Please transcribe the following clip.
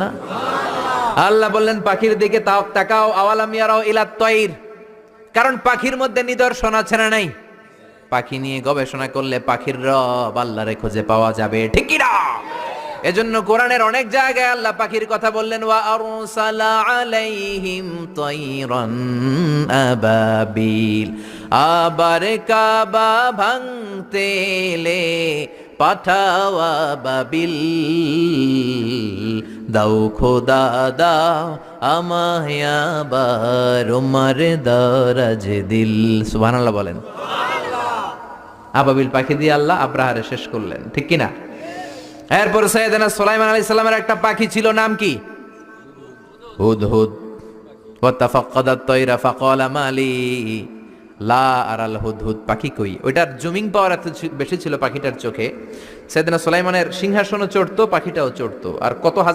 না? আল্লাহ বললেন, পাখির দিকে তাও তাকাও, আওয়ালাম ইয়ারাও ইলা তৈর। কারণ পাখির মধ্যে নিদর্শন আছে না নাই? পাখি নিয়ে গবেষণা করলে পাখির রব আল্লাহরে খুঁজে পাওয়া যাবে, ঠিক না এজন্য কোরআনের অনেক জায়গায় আল্লাহ পাখির কথা বললেন, ওয়া আরসালা আলাইহিম তাইরান আবাবিল। আবার কাবা ভাঙতে এলে পাঠাওয়া বাবিল। দাও খোদা, দাও আমায় আবার উমার দরাজ দিল। সুবহানাল্লাহ বলেন। আবাবিল পাখি দিয়ে আল্লাহ আব্রাহারে শেষ করলেন। ঠিক কি না এরপর সৈয়দনা সুলাইমান আলাইহিস সালামের একটা পাখি ছিল, নাম কি? হুদহুদ। ওয়াতাফাক্কাদা তায়রা ফাকালা মালি। লা আর আল হুদহুদ পাখি কই? ওইটার জুমিং পাওয়ার এত বেশি ছিল পাখিটার চোখে। সেদিন সোলাইমানের সিংহাসনও চড়তো, পাখিটাও চড়তো। আর কত